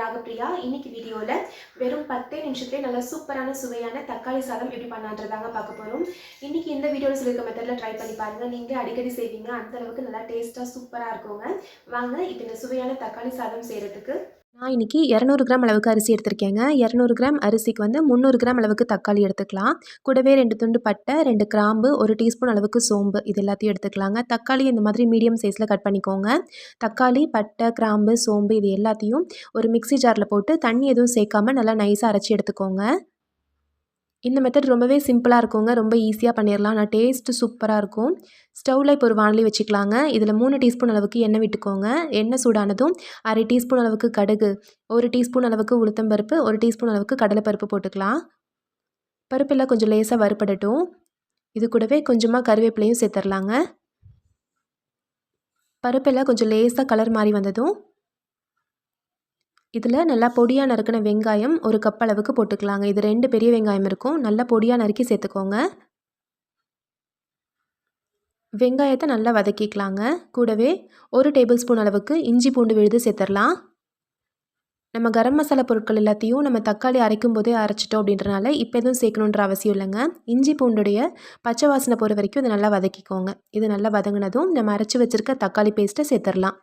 ராகப்பிரியா. இன்னைக்கு வீடியோவில் வெறும் பத்தே நிமிஷத்துலேயே நல்லா சூப்பரான சுவையான தக்காளி சாதம் எப்படி பண்ணான்றதாங்க பார்க்க போகிறோம் இன்னைக்கு இந்த வீடியோவில் சொல்லியிருக்க மெத்தடில் ட்ரை பண்ணி பாருங்கள் நீங்கள் அடிக்கடி செய்வீங்க. அந்த அளவுக்கு நல்லா டேஸ்ட்டாக சூப்பராக இருக்குங்க. வாங்க இப்போ இந்த சுவையான தக்காளி சாதம் செய்கிறதுக்கு நான் இன்றைக்கி இரநூறு கிராம் அளவுக்கு அரிசி எடுத்திருக்கேங்க. இரநூறு கிராம் அரிசிக்கு வந்து முந்நூறு கிராம் அளவுக்கு தக்காளி எடுத்துக்கலாம். கூடவே ரெண்டு துண்டு பட்டை ரெண்டு கிராம்பு ஒரு டீஸ்பூன் அளவுக்கு சோம்பு இது எல்லாத்தையும் எடுத்துக்கலாங்க. தக்காளி இந்த மாதிரி மீடியம் சைஸில் கட் பண்ணிக்கோங்க. தக்காளி பட்டை கிராம்பு சோம்பு இது எல்லாத்தையும் ஒரு மிக்சி ஜாரில் போட்டு தண்ணி எதுவும் சேர்க்காம நல்லா நைஸாக அரைச்சி எடுத்துக்கோங்க. இந்த மெத்தட் ரொம்பவே சிம்பிளாக இருக்குங்க. ரொம்ப ஈஸியாக பண்ணிடலாம் நான் டேஸ்ட்டு சூப்பராக இருக்கும். ஸ்டவ்வில் இப்போ ஒரு வானலி வச்சுக்கலாங்க. இதில் மூணு டீஸ்பூன் அளவுக்கு எண்ணெய் விட்டுக்கோங்க. எண்ணெய் சூடானதும் அரை டீஸ்பூன் அளவுக்கு கடுகு ஒரு டீஸ்பூன் அளவுக்கு உளுத்தம்பருப்பு ஒரு டீஸ்பூன் அளவுக்கு கடலைப்பருப்பு போட்டுக்கலாம். பருப்பெல்லாம் கொஞ்சம் லேசாக வறுப்படட்டும் இது கூடவே கொஞ்சமாக கருவேப்பிலையும் சேர்த்துடலாங்க பருப்பெல்லாம் கொஞ்சம் லேசாக கலர் மாதிரி வந்ததும் இதில் நல்லா பொடியாக நறுக்கின வெங்காயம் ஒரு கப் அளவுக்கு போட்டுக்கலாங்க. இது ரெண்டு பெரிய வெங்காயம் இருக்கும். நல்லா பொடியாக நறுக்கி சேர்த்துக்கோங்க. வெங்காயத்தை நல்லா வதக்கிக்கலாங்க. கூடவே ஒரு டேபிள் ஸ்பூன் அளவுக்கு இஞ்சி பூண்டு விழுது சேர்த்துடலாம். நம்ம கரம் மசாலா பொருட்கள் எல்லாத்தையும் நம்ம தக்காளி அரைக்கும் போதே அரைச்சிட்டோம் அப்படின்றனால இப்போ எதுவும் சேர்க்கணுன்ற அவசியம் இல்லைங்க. இஞ்சி பூண்டுடைய பச்சை வாசனை போகிற வரைக்கும் இதை நல்லா வதக்கிக்கோங்க. இது நல்லா வதங்கினதும் நம்ம அரைச்சி வச்சுருக்க தக்காளி பேஸ்ட்டை சேர்த்துடலாம்.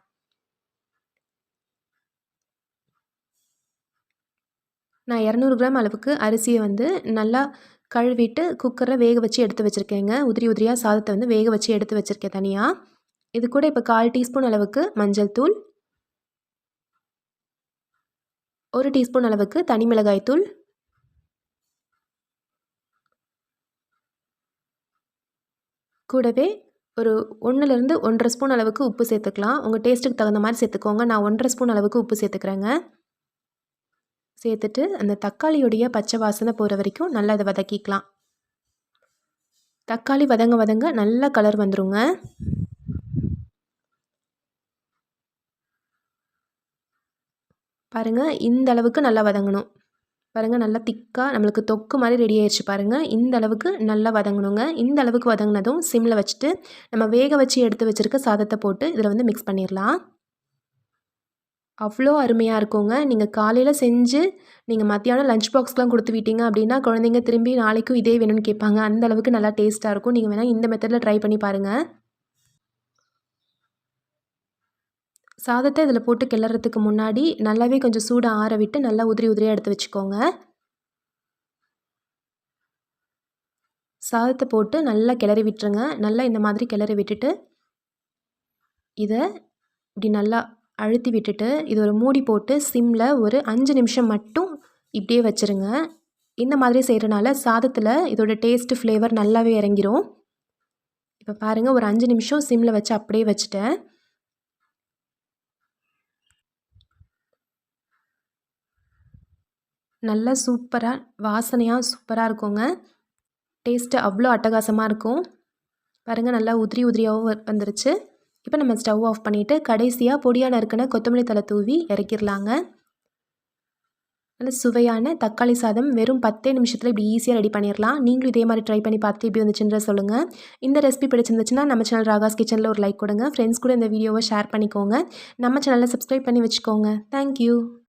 நான் இரநூறு கிராம் அளவுக்கு அரிசியை வந்து நல்லா கழுவிட்டு குக்கரில் வேக வச்சு எடுத்து வச்சுருக்கேங்க. உதிரி உதிரியாக சாதத்தை வந்து வேக வச்சு எடுத்து வச்சுருக்கேன் தனியாக இது கூட இப்போ கால் டீஸ்பூன் அளவுக்கு மஞ்சள் தூள். ஒரு டீஸ்பூன் அளவுக்கு தனி மிளகாய் தூள். கூடவே ஒரு ஒன்றுலேருந்து ஒன்றரை ஸ்பூன் அளவுக்கு உப்பு சேர்த்துக்கலாம். உங்கள் டேஸ்ட்டுக்கு தகுந்த மாதிரி சேர்த்துக்கோங்க. நான் ஒன்றரை ஸ்பூன் அளவுக்கு உப்பு சேர்த்துக்கிறேங்க. சேர்த்துட்டு அந்த தக்காளியுடைய பச்சை வாசனை போகிற வரைக்கும் நல்லா அதை வதக்கிக்கலாம். தக்காளி வதங்க வதங்க நல்ல கலர் வந்துருங்க. பாருங்கள் இந்த அளவுக்கு நல்லா வதங்கணும். பாருங்கள் நல்லா திக்காக நம்மளுக்கு தொக்கு மாதிரி ரெடி ஆயிடுச்சு பாருங்கள் இந்த அளவுக்கு நல்லா வதங்கணுங்க. இந்த அளவுக்கு வதங்கினதும் சிம்மில் வச்சுட்டு நம்ம வேக வச்சு எடுத்து வச்சுருக்க சாதத்தை போட்டு இதில் வந்து மிக்ஸ் பண்ணிடலாம் அவ்வளோ அருமையாக இருக்குங்க. நீங்கள் காலையில் செஞ்சு நீங்கள் மத்தியானம் லஞ்ச் பாக்ஸ்லாம் கொடுத்து விட்டீங்க அப்படின்னா குழந்தைங்க திரும்பி நாளைக்கும் இதே வேணும்னு கேட்பாங்க. அந்த அளவுக்கு நல்லா டேஸ்ட்டாக இருக்கும். நீங்கள் வேணால் இந்த மெத்தடில் ட்ரை பண்ணி பாருங்கள் சாதத்தை இதில் போட்டு கிளறதுக்கு முன்னாடி நல்லாவே கொஞ்சம் சூடாக ஆற விட்டு நல்லா உதிரி உதிரியாக எடுத்து வச்சுக்கோங்க. சாதத்தை போட்டு நல்லா கிளறி விட்டுருங்க. நல்லா இந்த மாதிரி கிளறி விட்டுட்டு இதை இப்படி நல்லா அழுத்தி விட்டுட்டு இது ஒரு மூடி போட்டு சிம்மில் ஒரு அஞ்சு நிமிஷம் மட்டும் இப்படியே வச்சுருங்க. இந்த மாதிரி செய்கிறனால சாதத்தில் இதோட டேஸ்ட்டு ஃப்ளேவர் நல்லாவே இறங்கிரும். இப்போ பாருங்கள் ஒரு அஞ்சு நிமிஷம் சிம்மில் வச்சு அப்படியே வச்சுட்டேன். நல்லா சூப்பராக வாசனையாக சூப்பராக இருக்குங்க. டேஸ்ட்டு அவ்வளோ அட்டகாசமாக இருக்கும். பாருங்கள் நல்லா உதிரி உதிரியாகவும் வந்துருச்சு. இப்போ நம்ம ஸ்டவ் ஆஃப் பண்ணிவிட்டு கடைசியாக பொடியாக நறுக்கின கொத்தமல்லி தலை தூவி இறக்கிடலாங்க நல்ல சுவையான தக்காளி சாதம் வெறும் பத்தே நிமிஷத்தில் இப்படி ஈஸியாக ரெடி பண்ணிடலாம் நீங்களும் இதே மாதிரி ட்ரை பண்ணி பார்த்து இப்படி வந்துச்சுன்ற சொல்லுங்கள் இந்த ரெசிபி பிடிச்சிருந்துச்சுன்னா நம்ம சேனல் ராகாஸ் கிச்சனில் ஒரு லைக் கொடுங்க. ஃப்ரெண்ட்ஸ் கூட இந்த வீடியோவை ஷேர் பண்ணிக்கோங்க. நம்ம சேனலில் சப்ஸ்கிரைப் பண்ணி வச்சுக்கோங்க. தேங்க்யூ